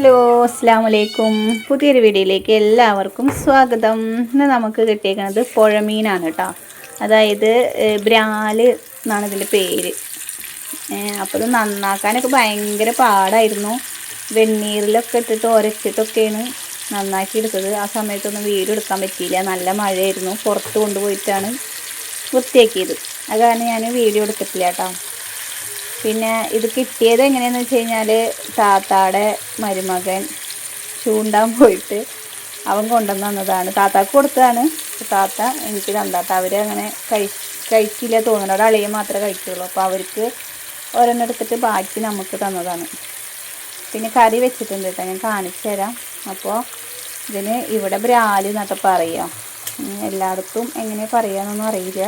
Hello അസ്സാം വലൈക്കും പുതിയൊരു വീഡിയോയിലേക്ക് എല്ലാവർക്കും സ്വാഗതം. ഇന്ന് നമുക്ക് കിട്ടിയേക്കുന്നത് പുഴമീനാണ് കേട്ടോ. അതായത് ബ്രാൽ എന്നാണ് ഇതിന്റെ പേര്. അപ്പോൾ ഇത് നന്നാക്കാനൊക്കെ ഭയങ്കര പാടായിരുന്നു. വെണ്ണീറിലൊക്കെ ഇട്ടിട്ട് ഒരച്ചിട്ടൊക്കെയാണ് നന്നാക്കി എടുത്തത്. ആ സമയത്തൊന്നും വീഡിയോ എടുക്കാൻ പറ്റിയില്ല. നല്ല മഴയായിരുന്നു. പുറത്ത് കൊണ്ടുപോയിട്ടാണ് വൃത്തിയാക്കിയത്. അത് കാരണം ഞാൻ വീഡിയോ എടുത്തിട്ടില്ല കേട്ടോ. പിന്നെ ഇത് കിട്ടിയത് എങ്ങനെയെന്ന് വെച്ച് കഴിഞ്ഞാൽ താത്താടെ മരുമകൻ ചൂണ്ടാൻ പോയിട്ട് അവൻ കൊണ്ടുവന്ന് തന്നതാണ്. താത്താക്ക് കൊടുത്തതാണ്. താത്ത എനിക്ക് തന്നാത്ത അവർ അങ്ങനെ കഴി കഴിക്കില്ല തോന്നുന്നു. അവിടെ അളിയെ മാത്രമേ കഴിക്കുള്ളൂ. അപ്പോൾ അവർക്ക് ഓരോന്ന് എടുത്തിട്ട് ബാക്കി നമുക്ക് തന്നതാണ്. പിന്നെ കറി വെച്ചിട്ടുണ്ട് കേട്ടോ. ഞാൻ കാണിച്ചു തരാം. അപ്പോൾ ഇതിന് ഇവിടെ ബ്രാൽ എന്നൊക്കെ പറയുക എല്ലായിടത്തും എങ്ങനെ പറയാന്നൊന്നും അറിയില്ല.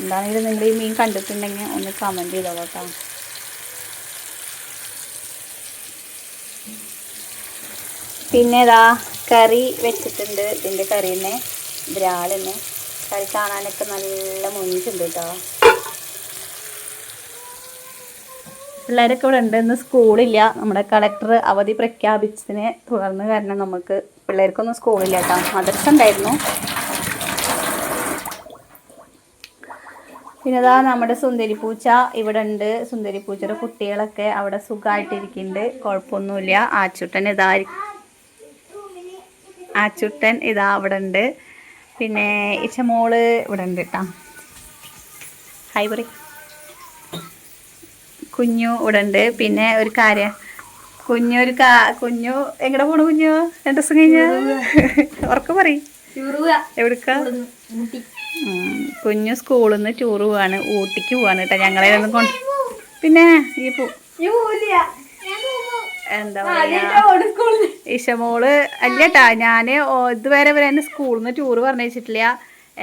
എന്താണെങ്കിലും നിങ്ങൾ ഈ മീൻ കണ്ടിട്ടുണ്ടെങ്കിൽ ഒന്ന് കമന്റ് ചെയ്തോളൂ കേട്ടോ. പിന്നെ ഇതാ കറി വെച്ചിട്ടുണ്ട്. ഇതിന്റെ കറി തന്നെ ബ്രാലിന് കറി കാണാനൊക്കെ നല്ല മുഞ്ചുണ്ട് കേട്ടോ. പിള്ളേരൊക്കെ ഇവിടെ ഉണ്ട്. ഇന്ന് സ്കൂളില്ല നമ്മുടെ കളക്ടർ അവധി പ്രഖ്യാപിച്ചതിനെ തുടർന്ന് കാരണം നമുക്ക് പിള്ളേർക്കൊന്നും സ്കൂളില്ല കേട്ടോ. മദർസ ഉണ്ടായിരുന്നു. പിന്നെ ഇതാ നമ്മുടെ സുന്ദരി പൂച്ച ഇവിടെ ഉണ്ട്. സുന്ദരി പൂച്ചയുടെ കുട്ടികളൊക്കെ അവിടെ സുഖമായിട്ടിരിക്കുന്നുണ്ട്. കുഴപ്പമൊന്നുമില്ല. ആച്ചുട്ടൻ ഇതാ ആച്ചുട്ടൻ ഇതാ അവിടെ ഉണ്ട് പിന്നെ ഇച്ച മോൾ ഇവിടെ ഉണ്ട് കേട്ടോ ഹൈ പറ കുഞ്ഞു ഇവിടെ ഉണ്ട് പിന്നെ ഒരു കാര്യം. കുഞ്ഞു ഒരു കാ കുഞ്ഞു എങ്ങടെ പോണു കുഞ്ഞു? രണ്ട് ദിവസം കഴിഞ്ഞ? ഉറക്ക പറയും. എവിടുക്ക? കുഞ്ഞു സ്കൂളിൽ നിന്ന് ടൂർ പോവാണ്. ഊട്ടിക്ക് പോവാണ് കേട്ടോ ഞങ്ങളെ ഒന്നും കൊണ്ട് പിന്നെ ഈ പോ എന്താ പറയുക ഇഷമോൾ അല്ലട്ടാ ഞാൻ ഇതുവരെ വരെ എന്നെ സ്കൂളിൽ നിന്ന് ടൂർ പറഞ്ഞിട്ടില്ല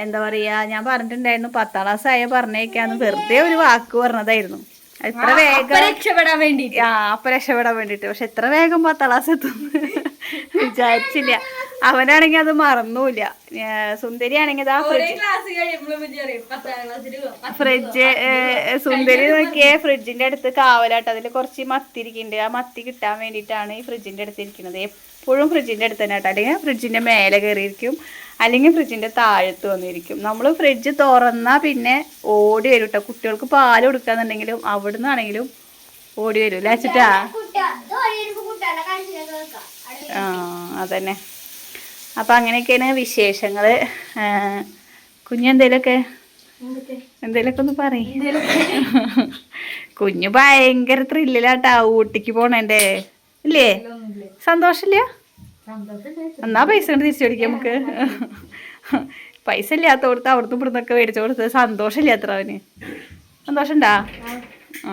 എന്താ പറയാ ഞാൻ പറഞ്ഞിട്ടുണ്ടായിരുന്നു പത്താം ക്ലാസ് ആയ പറഞ്ഞേക്കാന്ന്. വെറുതെ ഒരു വാക്ക് പറഞ്ഞതായിരുന്നു. എത്ര വേഗം രക്ഷപ്പെടാൻ വേണ്ടി ആ അപ്പൊ രക്ഷപ്പെടാൻ വേണ്ടിട്ട്. പക്ഷെ എത്ര വേഗം പത്താം ക്ലാസ് എത്തും വിചാരിച്ചില്ല. അവനാണെങ്കിൽ അത് മറന്നൂല സുന്ദരി ആണെങ്കിൽ ആ ഫ്രിഡ്ജ് സുന്ദരി നോക്കിയേ ഫ്രിഡ്ജിന്റെ അടുത്ത് കാവലാട്ട്. അതിൽ കുറച്ച് മത്തി ഇരിക്കുന്നുണ്ട്. ആ മത്തി കിട്ടാൻ വേണ്ടിയിട്ടാണ് ഈ ഫ്രിഡ്ജിന്റെ അടുത്ത് ഇരിക്കുന്നത്. എപ്പോഴും ഫ്രിഡ്ജിന്റെ അടുത്ത് തന്നെ കേട്ടോ. അല്ലെങ്കിൽ ഫ്രിഡ്ജിന്റെ മേലെ കയറിയിരിക്കും. അല്ലെങ്കിൽ ഫ്രിഡ്ജിന്റെ താഴത്ത് വന്നിരിക്കും. നമ്മൾ ഫ്രിഡ്ജ് തുറന്നാൽ പിന്നെ ഓടി വരും കേട്ടോ. കുട്ടികൾക്ക് പാൽ കൊടുക്കാന്നുണ്ടെങ്കിലും അവിടെ നിന്നാണെങ്കിലും ഓടി വരും അല്ലേ അച്ചിട്ടാ ആ അതന്നെ. അപ്പം അങ്ങനെയൊക്കെയാണ് വിശേഷങ്ങൾ കുഞ്ഞെന്തേലൊക്കെ? എന്തേലൊക്കെ ഒന്ന് പറയും. കുഞ്ഞു ഭയങ്കര ത്രില്ലിലാട്ടാ ഊട്ടിക്ക് പോണേന്റെ. ഇല്ലേ? സന്തോഷമില്ല എന്നാ പൈസ കൊണ്ട് തിരിച്ചു പിടിക്കാം നമുക്ക്. പൈസ ഇല്ലാത്ത കൊടുത്ത് അവിടുന്ന് ഇവിടുന്നൊക്കെ മേടിച്ചു കൊടുത്ത് സന്തോഷമില്ല അത്ര അവന് സന്തോഷണ്ടാ ആ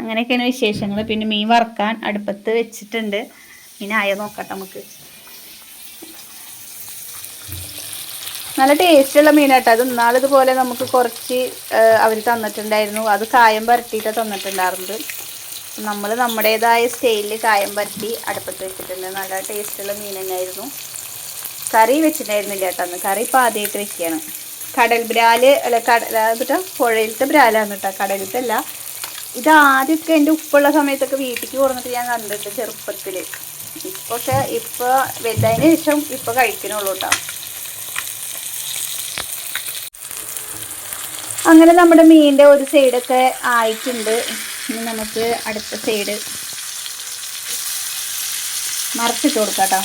അങ്ങനെയൊക്കെയാണ് വിശേഷങ്ങൾ പിന്നെ മീൻ വറുക്കാൻ അടുപ്പത്ത് വെച്ചിട്ടുണ്ട്. ആയ നോക്കട്ടെ നമുക്ക്. നല്ല ടേസ്റ്റുള്ള മീനാട്ടോ. അത് ഇന്നാളിതുപോലെ നമുക്ക് കുറച്ച് അവർ തന്നിട്ടുണ്ടായിരുന്നു. അത് കായം പരട്ടിയിട്ട് തന്നിട്ടുണ്ടായിരുന്നത്. നമ്മൾ നമ്മുടേതായ സ്റ്റൈലിൽ കായം പരട്ടി അടുപ്പത്ത് വെച്ചിട്ടുണ്ട്. നല്ല ടേസ്റ്റുള്ള മീൻ തന്നെയായിരുന്നു. കറി വെച്ചിട്ടുണ്ടായിരുന്നില്ല കേട്ടോ അന്ന്. കറി ഇപ്പോൾ ആദ്യമായിട്ട് വെക്കുകയാണ് കടൽ ബ്രാൽ അല്ല കടൽ എന്നിട്ടാ പുഴയിലത്തെ ബ്രാലാണ് കേട്ടോ. കടലിലത്തെ അല്ല. ഇത് ആദ്യമൊക്കെ എന്റെ ഉപ്പുള്ള സമയത്തൊക്കെ വീട്ടിലേക്ക് കൊടുത്തിട്ട് ഞാൻ കണ്ടിട്ട് ചെറുപ്പത്തിൽ ഇപ്പൊ പക്ഷെ ഇപ്പോൾ വലുതായതിന് ശേഷം ഇപ്പോൾ കഴിക്കണുള്ളൂ കേട്ടോ അങ്ങനെ നമ്മുടെ മീനിന്റെ ഒരു സൈഡൊക്കെ ആയിട്ടുണ്ട്. ഇനി നമുക്ക് അടുത്ത സൈഡ് മറച്ചിട്ട് കൊടുക്കാം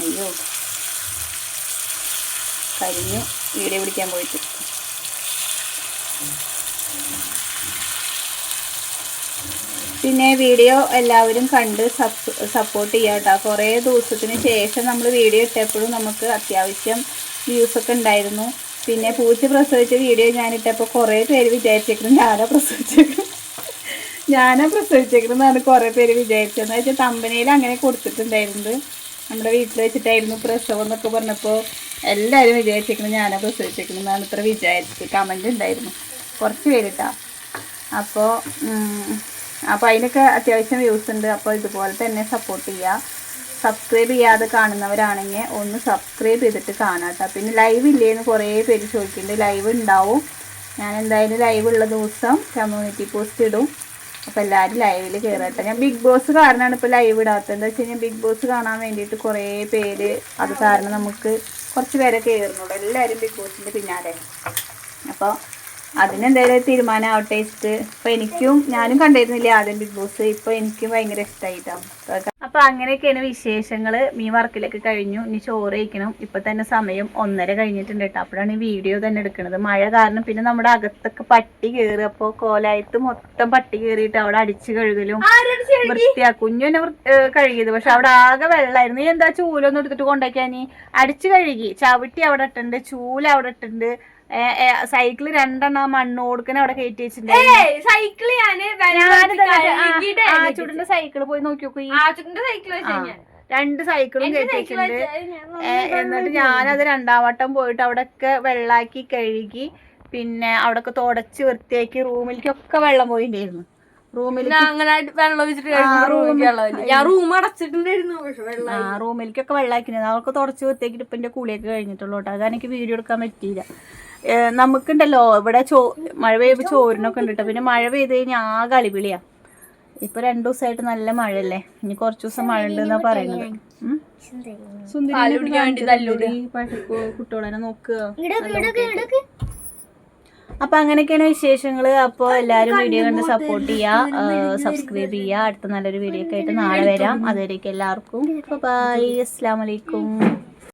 അയ്യോ. കരിഞ്ഞു വീഡിയോ പിടിക്കാൻ പോയിട്ട്. പിന്നെ വീഡിയോ എല്ലാവരും കണ്ട് സപ്പോർട്ട് ചെയ്യുക കേട്ടോ കുറേ ദിവസത്തിന് ശേഷം നമ്മൾ വീഡിയോ ഇട്ടപ്പോഴും നമുക്ക് അത്യാവശ്യം വ്യൂസൊക്കെ ഉണ്ടായിരുന്നു. പിന്നെ പൂച്ച പ്രസവിച്ച വീഡിയോ ഞാനിട്ടപ്പോൾ കുറേ പേര് വിചാരിച്ചേക്കുന്നു ഞാനാ പ്രസവിച്ചേക്കുന്നു ഞാനാ പ്രസവിച്ചേക്കുന്നതാണ് കുറേ പേര് വിചാരിച്ചതെന്ന് വെച്ചാൽ കമ്പനിയിൽ അങ്ങനെ കൊടുത്തിട്ടുണ്ടായിരുന്നത് നമ്മുടെ വീട്ടിൽ വെച്ചിട്ടായിരുന്നു പ്രസവം എന്നൊക്കെ പറഞ്ഞപ്പോൾ എല്ലാവരും വിചാരിച്ചേക്കുന്നത് ഞാനാ പ്രസവിച്ചേക്കുന്നതാണ് ഇത്ര വിചാരിച്ചത് കമന്റ് ഉണ്ടായിരുന്നു. കുറച്ച് പേരിട്ടാ. അപ്പോൾ അപ്പോൾ അതിനൊക്കെ അത്യാവശ്യം വ്യൂസ് ഉണ്ട്. അപ്പോൾ ഇതുപോലെ തന്നെ സപ്പോർട്ട് ചെയ്യുക. സബ്സ്ക്രൈബ് ചെയ്യാതെ കാണുന്നവരാണെങ്കിൽ ഒന്ന് സബ്സ്ക്രൈബ് ചെയ്തിട്ട് കാണാം കേട്ടോ. പിന്നെ ലൈവ് ഇല്ലേന്ന് കുറേ പേര് ചോദിക്കുന്നുണ്ട്. ലൈവ് ഉണ്ടാവും. ഞാൻ എന്തായാലും ലൈവ് ഉള്ള ദിവസം കമ്മ്യൂണിറ്റി പോസ്റ്റ് ഇടും. അപ്പോൾ എല്ലാവരും ലൈവിൽ കയറട്ടെ ഞാൻ ബിഗ് ബോസ് കാരണമാണ് ഇപ്പോൾ ലൈവ് ഇടാത്തത്. എന്താ വെച്ച് കഴിഞ്ഞാൽ ബിഗ് ബോസ് കാണാൻ വേണ്ടിയിട്ട് കുറേ പേര് അത് കാരണം നമുക്ക് കുറച്ച് പേരെ കയറുന്നുള്ളൂ എല്ലാവരും ബിഗ് ബോസിന്റെ പിന്നാലെ. അപ്പോൾ അതിനെന്തായാലും തീരുമാനമാവട്ടെ ഇഷ്ടം ഇപ്പൊ എനിക്കും ഞാനും കണ്ടിരുന്നില്ല ആദ്യം ബിഗ് ബോസ് ഇപ്പൊ എനിക്കും ഭയങ്കര ഇഷ്ടമായിട്ടാണ് അപ്പൊ അങ്ങനെയൊക്കെയാണ് വിശേഷങ്ങൾ. മീൻ വറക്കിലൊക്കെ കഴിഞ്ഞു. ഇനി ചോറ് കഴിക്കണം. ഇപ്പൊ തന്നെ സമയം ഒന്നര കഴിഞ്ഞിട്ടുണ്ട് കേട്ടോ അപ്പോഴാണ് ഈ വീഡിയോ തന്നെ എടുക്കുന്നത്. മഴ കാരണം പിന്നെ നമ്മുടെ അകത്തൊക്കെ പട്ടി കയറി അപ്പൊ കോലായത്ത് മൊത്തം പട്ടി കയറിയിട്ട് അവിടെ അടിച്ചു കഴുകലും വൃത്തിയാ കുഞ്ഞു തന്നെ കഴുകിയത്. പക്ഷെ അവിടെ ആകെ വെള്ളമായിരുന്നു നീ എന്താ ചൂലൊന്നും എടുത്തിട്ട് കൊണ്ടാക്കിയാ അടിച്ചു കഴുകി. ചവിട്ടി അവിടെ ഇട്ടുണ്ട്. ചൂല അവിടെ ഇട്ടുണ്ട്. സൈക്കിൾ രണ്ടെണ്ണം മണ്ണ് കൊടുക്കണ അവിടെ കയറ്റി വെച്ചിട്ടുണ്ട് സൈക്കിൾ ഞാൻ ഞാനിത് കഴുകിയിട്ട് ആ ചുടിന്റെ സൈക്കിൾ പോയി നോക്കി നോക്കി സൈക്കിൾ രണ്ട് സൈക്കിളും കയറ്റിട്ടുണ്ട് എന്നിട്ട് ഞാനത് രണ്ടാം വട്ടം പോയിട്ട് അവിടെയൊക്കെ വെള്ളാക്കി കഴുകി പിന്നെ അവിടെയൊക്കെ തുടച്ച് വൃത്തിയാക്കി റൂമിലേക്കൊക്കെ വെള്ളം പോയിട്ടുണ്ടായിരുന്നു റൂമിൽ വെള്ളം ഒഴിച്ചിട്ട് ഞാൻ റൂം അടച്ചിട്ടുണ്ടായിരുന്നു പക്ഷെ വെള്ളം ആ റൂമിലേക്കൊക്കെ വെള്ളാക്കിയിരുന്നു അവർക്ക് തുടച്ച് വൃത്തിയാക്കിയിട്ട് ഇപ്പം എന്റെ കുളിയൊക്കെ കഴിഞ്ഞിട്ടുള്ളൂ കേട്ടോ. അതാണ് എനിക്ക് വീഡിയോ എടുക്കാൻ പറ്റിയില്ല. നമുക്കുണ്ടല്ലോ ഇവിടെ ചോ മഴ പെയ്യുമ്പോൾ ചോറിനൊക്കെ ഉണ്ട് കേട്ടോ. പിന്നെ മഴ പെയ്ത് കഴിഞ്ഞാൽ ആകെ അളിപിളിയാ. ഇപ്പൊ രണ്ടു ദിവസമായിട്ട് നല്ല മഴയല്ലേ? ഇനി കുറച്ച് ദിവസം മഴ ഉണ്ടെന്നാ പറയുന്നത് പഴ- കുട്ടികളെ നോക്കുക. അപ്പൊ അങ്ങനെയൊക്കെയാണ് വിശേഷങ്ങൾ അപ്പോൾ എല്ലാവരും വീഡിയോ കണ്ട് സപ്പോർട്ട് ചെയ്യാ. സബ്സ്ക്രൈബ് ചെയ്യാ. അടുത്ത നല്ലൊരു വീഡിയോ ഒക്കെ ആയിട്ട് നാളെ വരാം. അതുവരേക്കും എല്ലാവർക്കും ബൈ അസ്സാം വലൈക്കും